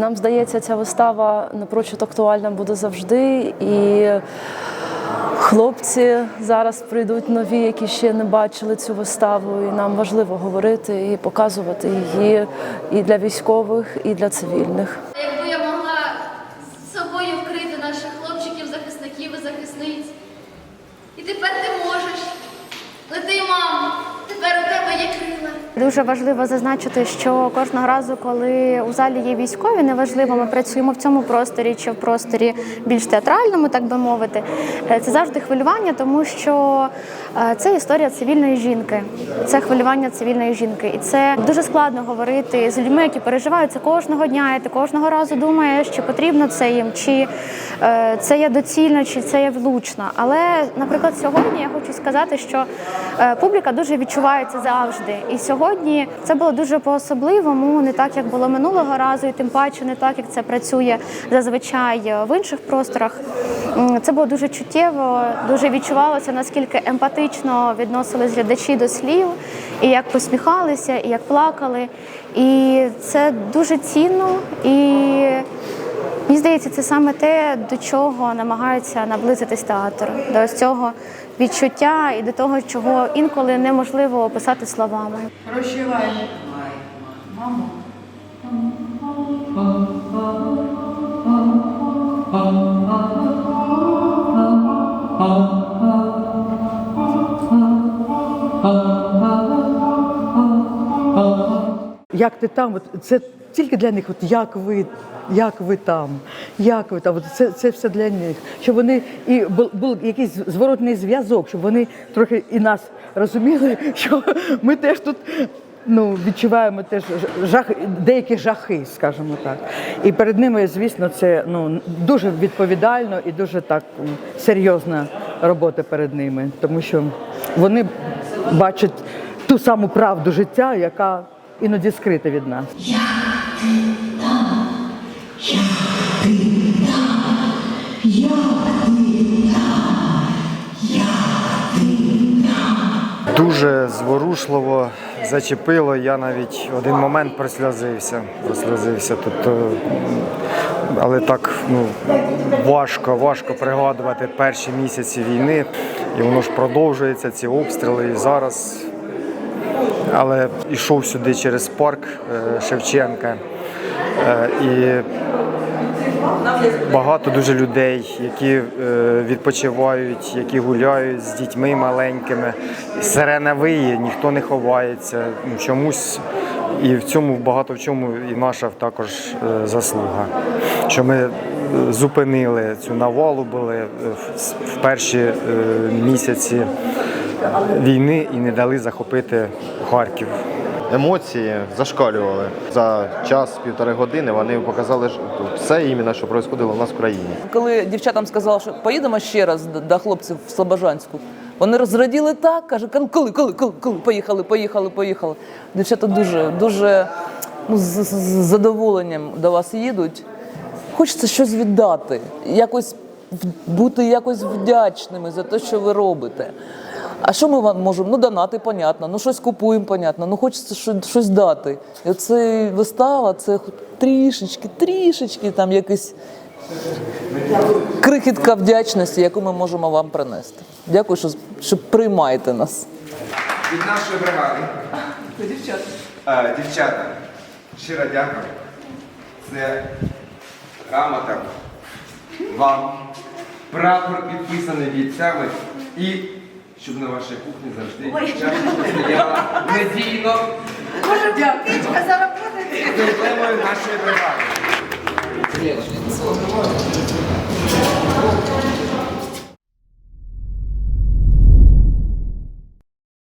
Нам здається, ця вистава напрочуд актуальна буде завжди. І хлопці зараз прийдуть нові, які ще не бачили цю виставу. І нам важливо говорити і показувати її і для військових, і для цивільних. Якби я могла з собою вкрити наших хлопчиків, захисників і захисниць. І тепер ти можеш. Лети, мамо, тепер у тебе є крила. Дуже важливо зазначити, що кожного разу, коли у залі є військові, неважливо, ми працюємо в цьому просторі чи в просторі більш театральному, так би мовити. е, Це завжди хвилювання, тому що е, це історія цивільної жінки, це хвилювання цивільної жінки. І це дуже складно говорити з людьми, які переживають це кожного дня. І ти кожного разу думаєш, чи потрібно це їм, чи це є доцільно, чи це є влучно. Але, наприклад, сьогодні я хочу сказати, що е, публіка дуже відчуває це завжди. І сьогодні це було дуже по-особливому, не так як було минулого разу, і тим паче не так, як це працює зазвичай в інших просторах. Це було дуже чуттєво, дуже відчувалося, наскільки емпатично відносились глядачі до слів, і як посміхалися, і як плакали. І це дуже цінно і. Мені здається, це саме те, до чого намагається наблизитись театр, до ось цього відчуття і до того, чого інколи неможливо описати словами. Прощавай. Мамо. Як ти там? От Це тільки для них, от як ви, як ви там, як ви там. От це, це все для них. Щоб вони і був, був якийсь зворотний зв'язок, щоб вони трохи і нас розуміли, що ми теж тут. Ну, відчуваємо теж жах, деякі жахи, скажімо так. І перед ними, звісно, це ну, дуже відповідально і дуже так серйозна робота перед ними, тому що вони бачать ту саму правду життя, яка іноді скрита від нас. Дуже зворушливо зачепило. Я навіть один момент просльозився. Просльозився. Тобто, але так ну, важко, важко пригадувати перші місяці війни. І воно ж продовжується, ці обстріли. І зараз. Але йшов сюди через парк е, Шевченка. Е, І багато дуже людей, які е, відпочивають, які гуляють з дітьми маленькими. Сирена виє, ніхто не ховається. Ну, Чомусь і в цьому багато в чому і наша також заслуга. Що ми зупинили цю навалу були в- перші місяці війни і не дали захопити Харків. емоції зашкалювали. За час, півтори години вони показали все іменно, що відбувалося у нас в країні. Коли дівчатам сказала, що поїдемо ще раз до- до хлопців в Слобожанську, вони розраділи так, каже, коли, коли, коли, коли, поїхали, поїхали, поїхали. Дівчата дуже, дуже ну, з, з- з задоволенням до вас їдуть. Хочеться щось віддати, якось бути якось вдячними за те, що ви робите. А що ми вам можемо? Ну, донати, понятно, ну щось купуємо, понятно, ну хочеться щось, щось дати. І оце вистава, це трішечки, трішечки там якийсь крихітка вдячності, яку ми можемо вам принести. Дякую, що, що приймаєте нас. від нашої бригади. Дівчата. Е, дівчата, щиро дякую. Це грамота вам. Прапор підписаний бійцями і щоб на вашій кухні завжди чашечка стояла надійно Може, дякую. заробити. з емблемою нашої бригади.